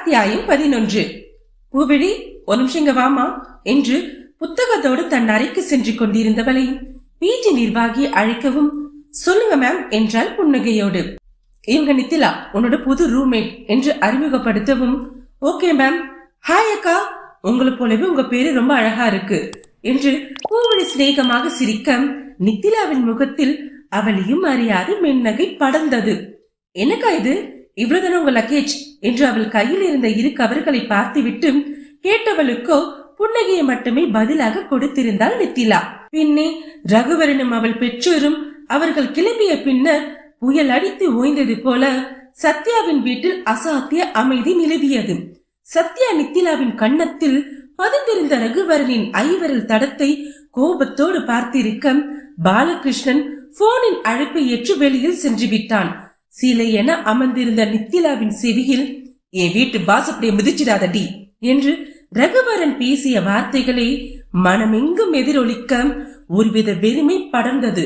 அத்தியாயம் பதினொன்று. பூவிழி ஒரு நிமிஷம் இங்க வாமா என்று புத்தகத்தோடு தன் அறைக்கு சென்று கொண்டிருந்தவளை பிஜி நிர்வாகி அழைக்கவும் சொல்லுங்க மேம் என்றால் புன்னகையோடு. இவங்க நித்திலா உன்னோட புது ரூம்மேட் என்று அறிமுகப்படுத்தவும் ஓகே மேம் ஹாய் அக்கா உங்களை போலவே உங்க பேரு ரொம்ப அழகா இருக்கு என்று பூவழி சிநேகமாக சிரிக்க நித்திலாவின் முகத்தில் அவளையும் அறியாது மென்னகை படர்ந்தது. என்னக்கா இது? இவ்வளவுதானே உங்க லக்கேஜ் என்று அவள் கையில் இருந்த இரு கவர்களை பார்த்துவிட்டு கேட்டவளுக்கோ புன்னகையை மட்டுமே பதிலாக கொடுத்திருந்தாள் நித்திலா. பின்னே ரகுவரனும் அவள் பெற்றோரும் அவர்கள் கிளம்பிய பின்னர் புயல் அடித்து ஓய்ந்தது போல சத்யாவின் வீட்டில் அசாத்திய அமைதி நிலவியது. சத்யா நித்திலாவின் கன்னத்தில் பதிந்திருந்த ரகுவரனின் ஐவரல் தடத்தை கோபத்தோடு பார்த்திருக்க பாலகிருஷ்ணன் போனின் அழைப்பை ஏற்று வெளியில் சென்று விட்டான் சிலை என அமர்ந்திருந்த நித்திலாவின் செவியில் என் வீட்டு வாசப்படியை மிதிச்சிடாதடி என்று ரகுவரன் பேசிய வார்த்தைகளை மனமெங்கும் எதிரொலிக்க ஒருவித வெறுமை படர்ந்தது.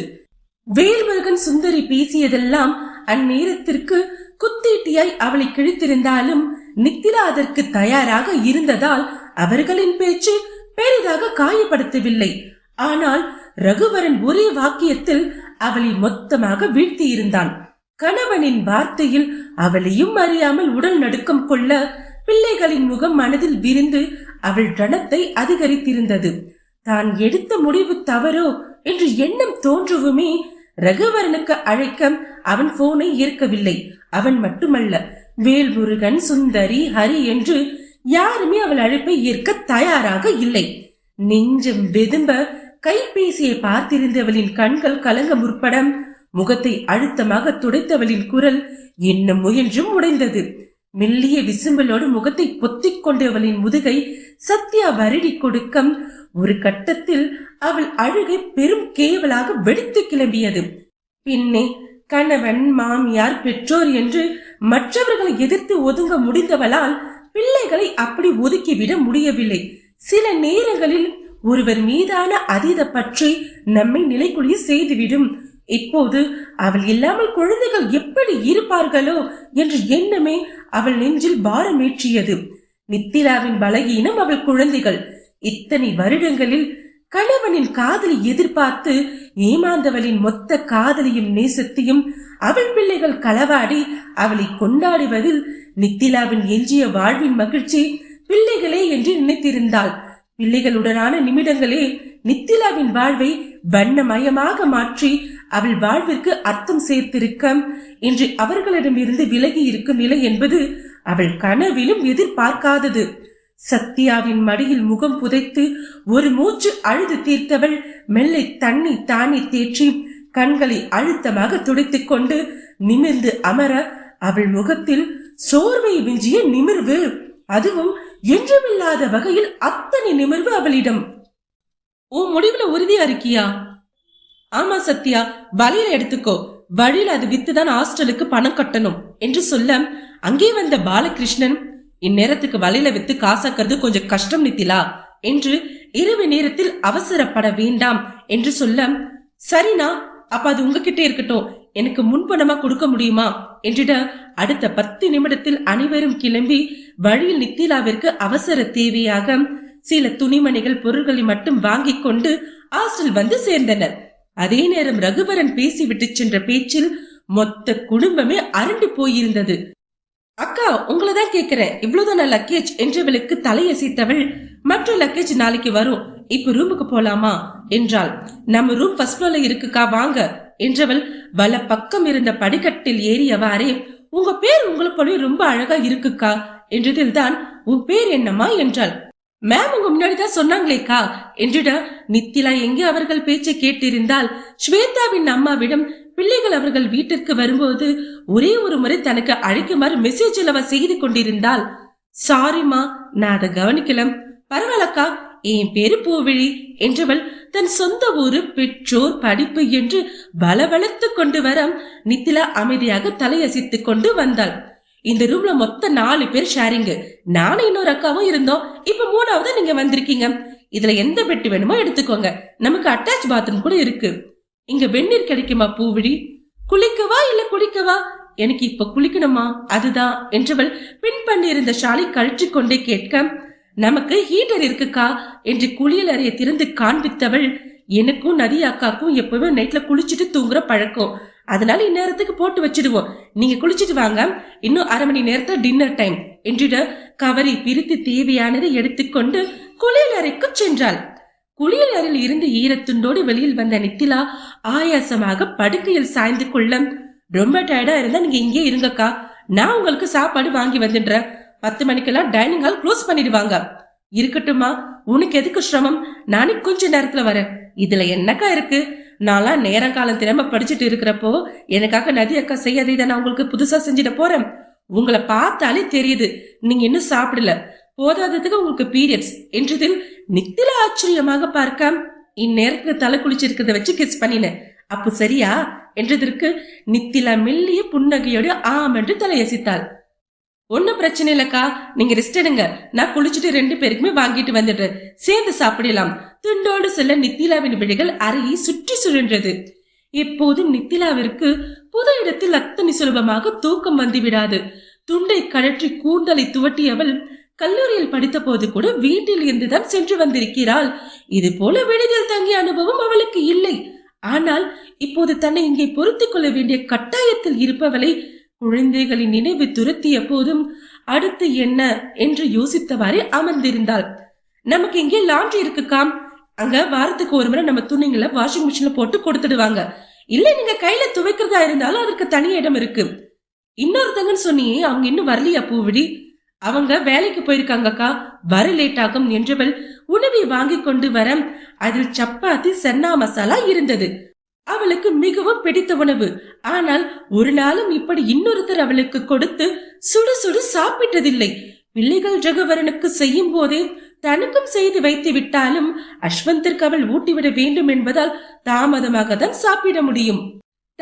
வேல்முருகன் சுந்தரி பேசியதெல்லாம் அந்நேரத்திற்கு குத்தீட்டியாய் அவளை கிழித்திருந்தாலும் நித்திலா அதற்கு தயாராக இருந்ததால் அவர்களின் பேச்சு பெரிதாக காயப்படுத்தவில்லை. ஆனால் ரகுவரன் ஒரே வாக்கியத்தில் அவளை மொத்தமாக வீழ்த்தியிருந்தான். கணவனின் வார்த்தையில் அவளையும் அறியாமல் உடல் நடுக்கம் கொள்ள பிள்ளைகளின் முகம் மனதில் விரிந்து அவள் ரணத்தை அதிகரித்திருந்தது. தான் எடுத்த முடிவு தவறோ என்று எண்ணம் தோன்றுவுமே ரகுவரனுக்கு அழைக்க அவன் போனை ஏற்கவில்லை அவன் மட்டுமல்ல வேல்முருகன் சுந்தரி ஹரி என்று யாருமே அவள் அழைப்பை ஏற்க தயாராக இல்லை. நெஞ்சம் வெதும்ப கைபேசியை பார்த்திருந்தவளின் கண்கள் கலங்க முற்பட முகத்தை அழுத்தமாக துடைத்தவளின் குரல் என்ன முயன்றும் உடைந்தது. மெல்லிய விசும்பலோடு முகத்தை பொத்திக் கொண்டவளின் முதுகை சத்யா வருடி கொடுக்கம். ஒரு கட்டத்தில் அவள் அழுகை பெரும் கேவலாக வெடித்து கிளம்பியது. பின்னே கணவன் மாமியார் பெற்றோர் என்று மற்றவர்களை எதிர்த்து ஒதுங்க முடிந்தவளால் பிள்ளைகளை அப்படி ஒதுக்கிவிட முடியவில்லை. சில நேரங்களில் ஒருவர் மீதான அதீத பற்றி நம்மை நிலைக்குழிய செய்துவிடும். இப்போது அவள் இல்லாமல் குழந்தைகள் எப்படி இருப்பார்களோ என்ற எண்ணமே அவள் நெஞ்சில் பாரமேற்றியது. நித்திராவின் பலகீனம் அவள் குழந்தைகள். இத்தனை வருடங்களில் கணவனின் காதலை எதிர்பார்த்து ஏமாந்தவளின் மொத்த காதலையும் நேசத்தையும் அவள் பிள்ளைகள் களவாடி அவளை கொண்டாடுவதில் நித்திலாவின் எஞ்சிய வாழ்வின் மகிழ்ச்சி பிள்ளைகளே என்று நினைத்திருந்தாள். பிள்ளைகளுடனான நிமிடங்களே நித்திலாவின் வாழ்வை வண்ணமயமாக மாற்றி அவள் வாழ்விற்கு அர்த்தம் சேர்த்திருக்க இன்று அவர்களிடமிருந்து விலகி இருக்கும் நிலை என்பது அவள் கனவிலும் எதிர்பார்க்காதது. சத்யாவின் மடியில் முகம் புதைத்து ஒரு மூச்சு அழுது தீர்த்தவள் மெல்லை தண்ணி தானி தேற்றி கண்களை அழுத்தமாக துடைத்துக் கொண்டு நிமிர்ந்து அமர அவள் முகத்தில் சோர்வை விஞ்சிய நிமிர்வு. அதுவும் என்றுமில்லாத வகையில் அத்தனை நிமிர்வு அவளிடம். உன் முடிவுல உறுதியா இருக்கியா ஆமா சத்யா வழியில எடுத்துக்கோ. வழியில அது வித்துதான் ஹாஸ்டலுக்கு பணம் கட்டணும் என்று சொல்ல அங்கே வந்த பாலகிருஷ்ணன் இந்நேரத்துக்கு வலையில வித்து காசாக்குறது கொஞ்சம் கஷ்டம் நித்திலா என்று இரவு நேரத்தில் அவசரப்பட வேண்டாம் என்று சொல்ல சரினா அப்ப அது உங்ககிட்ட இருக்கட்டும். எனக்கு முன்பணமா கொடுக்க முடியுமா என்றிட அடுத்த பத்து நிமிடத்தில் அனைவரும் கிளம்பி வழியில் நித்திலாவிற்கு அவசர தேவையாக சில துணிமணிகள் பொருள்களை மட்டும் வாங்கிக் கொண்டு ஹாஸ்டல் வந்து சேர்ந்தனர். அதே நேரம் ரகுவரன் பேசிவிட்டு சென்ற பேச்சில் மொத்த குடும்பமே அரண்டு போயிருந்தது. அக்கா உங்களை தான் கேக்குறேன் இவ்வளவுதான லக்கேஜ் என்றவளுக்கு தலையசைத்தவள் மற்ற லக்கேஜ் நாளைக்கு வரும். இப்ப ரூமுக்கு போலாமா? என்றாள். நம்ம ரூம் ஃபர்ஸ்ட் ஃப்ளோர்ல இருக்குக்கா வாங்க என்றவள் வல பக்கம் இருந்த படிக்கட்டில் ஏறியவாறே உங்க பேர் உங்களை போலவே ரொம்ப அழகா இருக்குக்கா என்றதில் தான் உன் பேர் என்னம்மா? என்றாள். மேம் உங்க முன்னாடி தான் சொன்னாங்களேக்கா என்றிட நித்திலா எங்கே அவர்கள் பேச்சை கேட்டிருந்தால் ஸ்வேதாவின் அம்மாவிடம் பிள்ளைகள் அவர்கள் வீட்டிற்கு வரும்போது ஒரே ஒரு முறை தனக்கு அழைக்குமாறு மெசேஜ் அவ செய்து கொண்டிருந்தாள். சாரிமா நான் அதை கவனிக்கலாம் பரவாயில்லக்கா என் பேரு பூவிழி என்றவள் தன் சொந்த ஊரு பெற்றோர் படிப்பு என்று பலவளத்து கொண்டு வர நித்திலா அமைதியாக தலையசைத்து கொண்டு வந்தாள். இந்த ரூம்ல மொத்த நாலு பேர் ஷேரிங் நானும் இன்னொரு அக்காவும் இருந்தோம். இப்ப மூணாவது நீங்க வந்திருக்கீங்க. இதுல எந்த பெட்டு வேணுமோ எடுத்துக்கோங்க. நமக்கு அட்டாச் பாத்ரூம் கூட இருக்கு. இங்க வெந்நீர் கிடைக்குமா பூவிழி? குளிக்கவா இல்ல குளிக்கவா? எனக்கு இப்ப குளிக்கணுமா? அதுதான் என்றவள் பின் பண்ணியிருந்த ஷாலை கழிச்சு கொண்டே கேட்க நமக்கு ஹீட்டர் இருக்குக்கா? என்று குளியல் அறையை திறந்து காண்பித்தவள் எனக்கும் நதி அக்காக்கும் எப்பவுமே நைட்ல குளிச்சுட்டு தூங்குற பழக்கம். அதனால இந்நேரத்துக்கு போட்டு வச்சிடுவோம். நீங்க குளிச்சிட்டு வாங்க. இன்னும் அரை மணி நேரத்துல டின்னர் டைம் என்றிட கவரி பிரித்து தேவையானதை எடுத்துக்கொண்டு குளியல் அறைக்கு சென்றாள். குளியல் அறையில் இருந்து ஈரத்துண்டோடு வெளியில் வந்த நித்திலா ஆயாசமாக படுக்கையில் சாய்ந்து கொள்ள ரொம்ப டயர்டா இருந்தா நீங்க இங்கே இருங்கக்கா. நான் உங்களுக்கு சாப்பாடு வாங்கி வந்துடுறேன். பத்து மணிக்கெல்லாம் டைனிங் ஹால் க்ளோஸ் பண்ணிடுவாங்க. இருக்கட்டுமா உனக்கு எதுக்கு சிரமம்? நானே கொஞ்ச நேரத்துல வரேன். இதுல என்னக்கா இருக்கு? நான்லாம் நேரம் காலம் திறமை படிச்சுட்டு இருக்கிறப்போ எனக்காக நதி அக்கா இதை நான் உங்களுக்கு புதுசா செஞ்சிட போறேன். உங்களை பார்த்தாலே தெரியுது. நீங்க இன்னும் சாப்பிடல. போதாததுக்கு உங்களுக்கு பீரியட்ஸ் என்றதில் நித்தில ஆச்சரியமாக பார்க்க இந்நேரத்துல தலை குளிச்சிருக்கிறத வச்சு கிஸ் பண்ணினேன். அப்போ சரியா? என்றதற்கு நித்திலா மெல்லிய புன்னகையோடு ஆம் என்று தலையசித்தாள். ஒன்னும் பிரச்சனை இல்லக்கா. நீங்க ரெஸ்ட் எடுங்க. நான் குளிச்சுட்டு ரெண்டு பேருக்குமே வாங்கிட்டு வந்துடுறேன். சேர்ந்து சாப்பிடலாம். துண்டோடு செல்ல நித்திலாவின் விழிகள் அறையை சுற்றி சுழன்றது. இப்போது நித்திலாவிற்கு புது இடத்தில் அத்தனை சுலபமாக தூக்கம் வந்துவிடாது துண்டை கழற்றி கூந்தலை துவட்டியவள் கல்லூரியில் படித்த போது கூட வீட்டில் இருந்துதான் சென்று வந்திருக்கிறாள். இது போல விடுதியில் தங்கிய அனுபவம் அவளுக்கு இல்லை. ஆனால் இப்போது தன்னை இங்கே பொருத்திக் கொள்ள வேண்டிய கட்டாயத்தில் இருப்பவளை குழந்தைகளின் நினைவு துரத்திய போதும் அடுத்து என்ன என்று யோசித்தவாறே அமர்ந்திருந்தாள். நமக்கு இங்கே லாண்ட்ரி இருக்குக்காம்? அங்க வாரத்துக்கு ஒரு முறை நம்ம துணிங்களை வாஷிங் மிஷின்ல போட்டு கொடுத்துடுவாங்க. இல்ல நீங்க கையில துவைக்கிறதா இருந்தாலும் அதற்கு தனி இடம் இருக்கு. இன்னொருத்தங்கன்னு சொன்னியே அவங்க இன்னும் வரலையா பூவிடி? அவங்க வேலைக்கு போயிருக்காங்கக்கா வர லேட் ஆகும் என்றவள் உணவை வாங்கி கொண்டு வர அதில் சப்பாத்தி சென்னா மசாலா இருந்தது. அவளுக்கு மிகவும் பிடித்த உணவு. ஆனால் ஒரு நாளும் இப்படி இன்னொருத்தர் அவளுக்கு கொடுத்து சுடு சுடு சாப்பிட்டதில்லை. பிள்ளைகள் ஜெகவரனுக்கு செய்யும் போதே தனக்கும் செய்து வைத்து விட்டாலும் அஸ்வந்திற்கு அவள் ஊட்டிவிட வேண்டும் என்பதால் தாமதமாக தான் சாப்பிட முடியும்.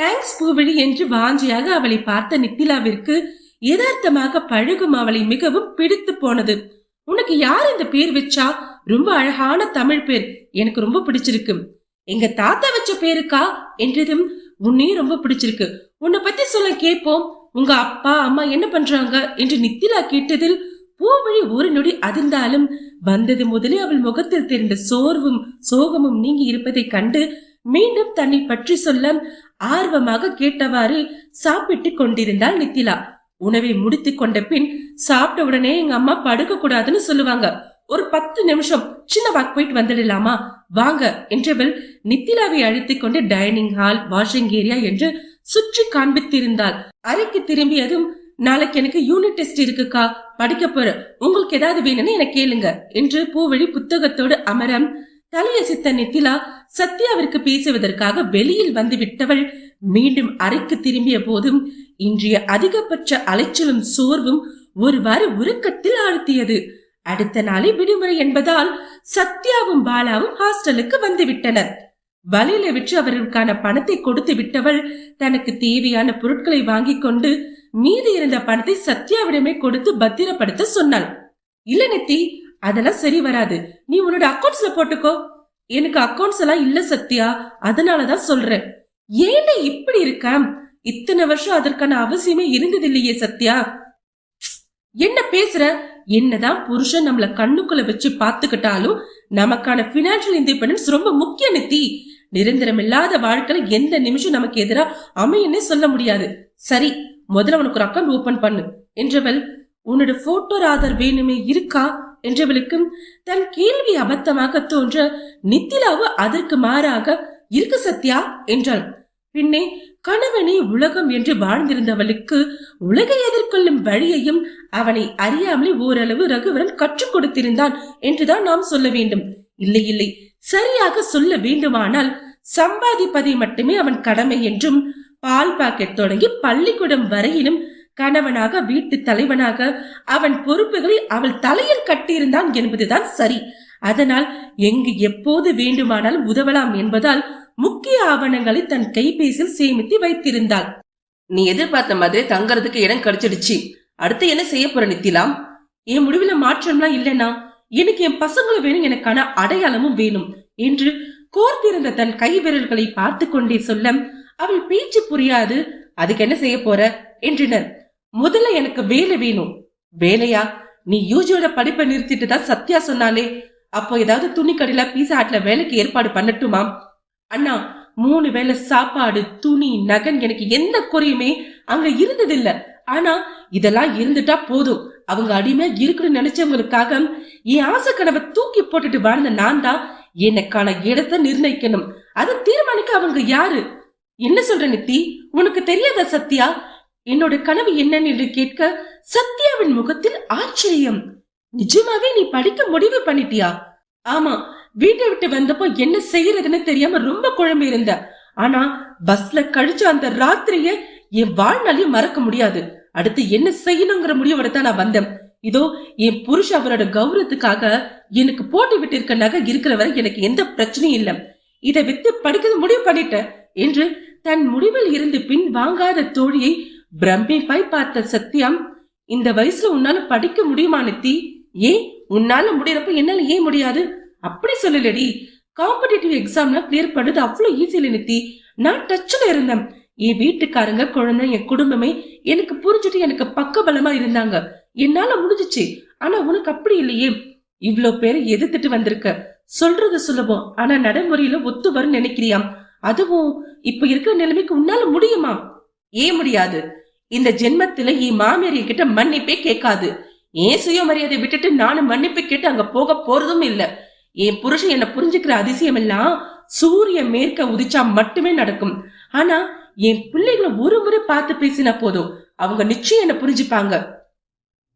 தேங்க்ஸ் பூவிழி என்று வாஞ்சியாக அவளை பார்த்த நித்திலாவிற்கு யதார்த்தமாக பழகும் அவளை மிகவும் பிடித்து போனது. உனக்கு யார் இந்த பேர் வச்சா? ரொம்ப அழகான தமிழ் பேர். எனக்கு ரொம்ப பிடிச்சிருக்கு. எங்க தாத்தா வச்ச பேருக்கா? என்றதும் உன்னையும் ரொம்ப பிடிச்சிருக்கு. உன்னை பத்தி சொல்ல கேட்போம். உங்க அப்பா அம்மா என்ன பண்றாங்க? என்று நித்திலா கேட்டதில் பூவழி ஒரு நொடி அதிர்ந்தாலும் வந்தது முதலே அவள் முகத்தில் தெரிந்த சோர்வும் சோகமும் நீங்கி இருப்பதை கண்டு மீண்டும் தன்னை பற்றி சொல்ல ஆர்வமாக கேட்டவாறு சாப்பிட்டு கொண்டிருந்தாள் நித்திலா. உணவை முடித்து கொண்ட பின் சாப்பிட்ட உடனே எங்க அம்மா படுக்க கூடாதுன்னு சொல்லுவாங்க. ஒரு பத்து நிமிஷம் சின்ன வாக் போயிட்டு வந்துடலாமா? வாங்க என்றவள் நித்திலாவை அழைத்துக் கொண்டு டைனிங் ஹால் வாஷிங் ஏரியா என்று சுற்றி காண்பித்திருந்தாள். அறைக்கு திரும்பியதும் நாளைக்கு எனக்கு யூனிட் டெஸ்ட் இருக்குக்கா. படிக்க போறேன் உங்களுக்கு ஏதாவது வேணும்னு எனக்கு கேளுங்க. என்று பூவழி புத்தகத்தோடு அமரம் தலையசித்த நித்திலா சத்யாவிற்கு பேசுவதற்காக வெளியில் வந்து விட்டவள் மீண்டும் அறைக்கு திரும்பிய போதும் இன்றைய அதிகபட்ச அலைச்சலும் சோர்வும் ஒருவாறு உருக்கத்தில் ஆழ்த்தியது. அடுத்த நாளே விடுமுறை என்பதால் சத்யாவும் பாலாவும் ஹாஸ்டலுக்கு வந்து விட்டனர் வலையில விற்று அவர்களுக்கான பணத்தை கொடுத்து விட்டவள் தனக்கு தேவையான பொருட்களை வாங்கிக் கொண்டு மீதி இருந்த பணத்தை சத்யாவிடமே கொடுத்து பத்திரப்படுத்த சொன்னாள். இல்ல நெத்தி அதெல்லாம் சரி வராது. நீ உன்னோட அக்கௌண்ட்ஸ்ல போட்டுக்கோ. எனக்கு அக்கௌண்ட்ஸ் எல்லாம் இல்ல சத்யா. அதனாலதான் சொல்றேன். ஏன்டா இப்படி இருக்க? இத்தனை வருஷம் அதற்கான அவசியமே இருந்தது இல்லையே சத்யா. என்ன பேசுற? என்னதான் புருஷன் நம்மள கண்ணுக்குள்ள வச்சு பாத்துக்கிட்டாலும் நமக்கான பினான்சியல் இண்டிபெண்டன்ஸ் ரொம்ப முக்கிய நித்தி. நிரந்தரம் இல்லாத வாழ்க்கையில எந்த நிமிஷம் நமக்கு எதிராக அமையன்னு சொல்ல முடியாது. சரி முதல்ல உனக்கு ஒரு அக்கௌண்ட் ஓபன் பண்ணு. என்றவள் உன்னோட போட்டோ ஆதார் வேணுமே இருக்கா? என்றவளுக்கும் தன் கேள்வி அபத்தமாக தோன்ற நித்திலாவு அதற்கு மாறாக இருக்கு சத்யா என்றாள். பின்னே கணவனே உலகம் என்று வாழ்ந்திருந்தவளுக்கு உலகை எதிர்கொள்ளும் வழியையும் அவனை அறியாமலே ஓரளவு ரகுவரன் கற்றுக் கொடுத்திருந்தான் என்றுதான் நாம் சொல்ல வேண்டும். இல்லை இல்லை சரியாக சொல்ல வேண்டுமானால் சம்பாதிப்பதை மட்டுமே அவன் கடமை என்றும் பால் பாக்கெட் தொடங்கி பள்ளிக்கூடம் வரையிலும் கணவனாக வீட்டு தலைவனாக அவன் பொறுப்புகளை அவள் தலையில் கட்டியிருந்தான் என்பதுதான் சரி. அதனால் எங்கு எப்போது வேண்டுமானாலும் உதவலாம் என்பதால் முக்கிய ஆவணங்களை தன் கைபேசியில் சேமித்து வைத்திருந்தாள். நீ எதிர்பார்த்த மாதிரி தங்கறதுக்கு இடம் கிடைச்சிடுச்சு. அடுத்து என்ன செய்ய போற நித்திலாம் என் முடிவுல மாற்றம்லாம் இல்லைனா எனக்கு என் பசங்களும் வேணும் எனக்கான அடையாளமும் வேணும் என்று கோர்த்திருந்த தன் கை விரல்களை பார்த்து கொண்டே சொல்ல அவள் பேச்சு புரியாது. அதுக்கு என்ன செய்ய போற? என்றனர். முதல்ல எனக்கு வேலை வேணும். வேலையா? நீ யூஜியோட படிப்பை நிறுத்திட்டு தான் சத்யா சொன்னாலே. அப்போ ஏதாவது துணி கடையில பீஸா ஹாட்ல வேலைக்கு ஏற்பாடு பண்ணட்டுமா? அண்ணா மூணு வேளை சாப்பாடு துணி நகன் எனக்கு எந்த குறையுமே அங்க இருந்ததில்ல. ஆனா இதெல்லாம் இருந்துட்டா போதும். அவங்க அடிமையா இருக்கணும்னு நினைச்சவங்களுக்காக என் ஆசை கனவை தூக்கி போட்டுட்டு வாழ்ந்த நான் தான் எனக்கான இடத்தை நிர்ணயிக்கணும். அதை தீர்மானிக்க அவங்க யாரு? என்ன சொல்ற நித்தி? உனக்கு தெரியாதா சத்யா? என்னோட கனவு என்னன்னு என்று கேட்க சத்யாவின் முகத்தில் ஆச்சரியம். நிஜமாவே நீ படிக்க முடிவு பண்ணிட்டியா? ஆமா வீட்டை விட்டு வந்தப்போ என்ன செய்யறதுன்னு தெரியாம ரொம்ப குழம்பு இருந்த. ஆனா பஸ்ல கழிச்ச அந்த ராத்திரிய என் வாழ்நாளையும் மறக்க முடியாது. அடுத்து என்ன செய்யணுங்கிற முடிவோட தான் நான் வந்தேன். இதோ என் புருஷ அவரோட கௌரவத்துக்காக எனக்கு போட்டி விட்டு இருக்க நகை இருக்கிற வரை எனக்கு எந்த பிரச்சனையும் இல்லை. இதை வித்து படிக்கிறது முடிவு பண்ணிட்டேன். என்று தன் முடிவில் இருந்து பின் வாங்காத தோழியை பிரமிப்பாய் பார்த்த சத்யம் இந்த வயசுல உன்னால படிக்க முடியுமா நித்தி? ஏன்? உன்னால முடியறப்ப என்னால ஏன் முடியாது? அப்படி சொல்லலடி. காம்படிட்டிவ் எக்ஸாம்ல கிளியர் பண்ணது அவ்வளவு ஈஸியில நித்தி. நான் டச்ல இருந்தேன். என் வீட்டுக்காரங்க குழந்தை என் குடும்பமே எனக்கு புரிஞ்சுட்டு எனக்கு பக்கபலமா இருந்தாங்க. என்னால முடிஞ்சுச்சு. ஆனா உனக்கு அப்படி இல்லையே. இவ்ளோ பேரை எதிர்த்துட்டு வந்திருக்க. சொல்றது சுலபம் ஆனா நடைமுறையில ஒத்து வரும் நினைக்கிறியாம் அதுவும் இப்ப இருக்கிற நிலைமைக்கு உன்னால முடியுமா? ஏன் முடியாது? இந்த ஜென்மத்துல என் மாமியார் கிட்ட மன்னிப்பே கேட்காது. ஏன் சுயமரியாதை விட்டுட்டு நானும் மன்னிப்பு கேட்டு அங்க போக போறதும் இல்ல. என் புருஷன் என்ன புரிஞ்சுக்கிற அதிசயம் எல்லாம் சூரியன் மேற்க உதிச்சா மட்டுமே நடக்கும். ஆனா என் பிள்ளைகளை ஒரு முறை பார்த்து பேசினா போதும். அவங்க நிச்சயம் என்ன புரிஞ்சுப்பாங்க.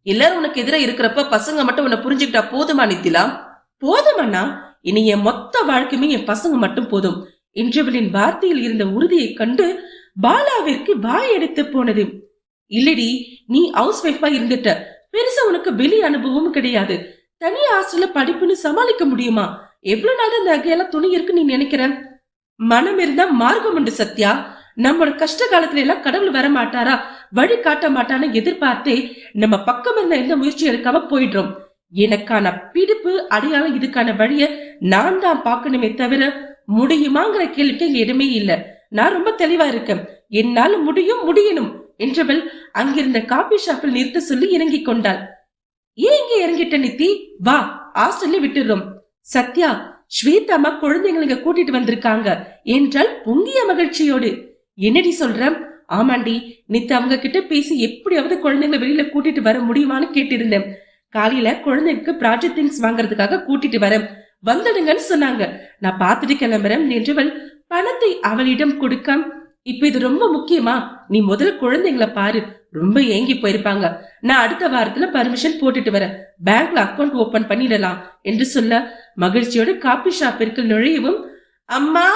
எல்லாரும் உனக்கு எதிராக இருக்கிறப்ப பசங்க மட்டும் உன்னை புரிஞ்சுக்கிட்டா போதுமா நித்திலா? போதுமண்ணா இனி என் மொத்த வாழ்க்கையுமே என் பசங்க மட்டும் போதும். என்றவளின் வார்த்தையில் இருந்த உறுதியைக் கண்டு பாலாவிற்கு வாய் எடுத்து போனது. இல்லடி நீ ஹவுஸ் ஒய்ஃபா இருந்துட்ட. பெருசா உனக்கு வெளி அனுபவமும் கிடையாது. தனி ஹாஸ்டல்ல படிப்புன்னு சமாளிக்க முடியுமா? எவ்வளவு நாள் இந்த நகையெல்லாம் துணி இருக்கு நீ நினைக்கிற? மனம் இருந்தா மார்க்கம் உண்டு சத்யா. நம்மளோட கஷ்ட காலத்துல எல்லாம் கடவுள் வர மாட்டாரா? வழி காட்ட மாட்டான்னு எதிர்பார்த்தே நம்ம பக்கம் இருந்த எந்த முயற்சி எடுக்காம போயிடுறோம். எனக்கான பிடிப்பு அடையாளம் இதுக்கான வழிய நான் தான் பார்க்கணுமே தவிர முடியுமாங்கிற கேள்விக்கு இடமே இல்ல. நான் ரொம்ப தெளிவா இருக்கேன். என்னால முடியும் முடியணும் என்றவள் அங்கிருந்த காபி ஷாப்பில் நிறுத்த சொல்லி இறங்கிக் கொண்டாள். ஏன் இங்க இறங்கிட்ட நித்தி? வா ஹாஸ்டல்ல விட்டுறோம். சத்யா ஸ்வேதாமா குழந்தைங்களை கூட்டிட்டு வந்திருக்காங்க என்றால் பொங்கிய மகிழ்ச்சியோடு. என்னடி சொல்ற? ஆமாண்டி நித்து அவங்க கிட்ட பேசி எப்படியாவது குழந்தைங்களை வெளியில கூட்டிட்டு வர முடியுமான்னு கேட்டிருந்தேன். காலையில குழந்தைக்கு ப்ராஜெக்ட் திங்ஸ் வாங்குறதுக்காக கூட்டிட்டு வரேன். வந்துடுங்கன்னு சொன்னாங்க. நான் பார்த்துட்டு கிளம்புறேன் என்றவள் பணத்தை அவளிடம் கொடுக்க இப்ப இது ரொம்ப முக்கியமா? நீ முதல்ல குழந்தைங்களை பாரு. ரொம்ப ஏங்கி போயிருப்பாங்க. நான் அடுத்த வாரத்துல பர்மிஷன் போட்டுட்டு வரேன். பேங்க்ல அக்கவுண்ட் ஓபன் பண்ணிடலாம் என்று சொல்ல மகிழ்ச்சியோடு காபி ஷாப்பிற்கு நுழையவும் அம்மா!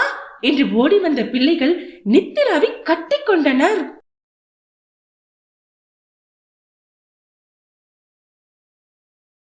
என்று ஓடி வந்த பிள்ளைகள் நித்திலாவை கட்டிக்கொண்டனர்.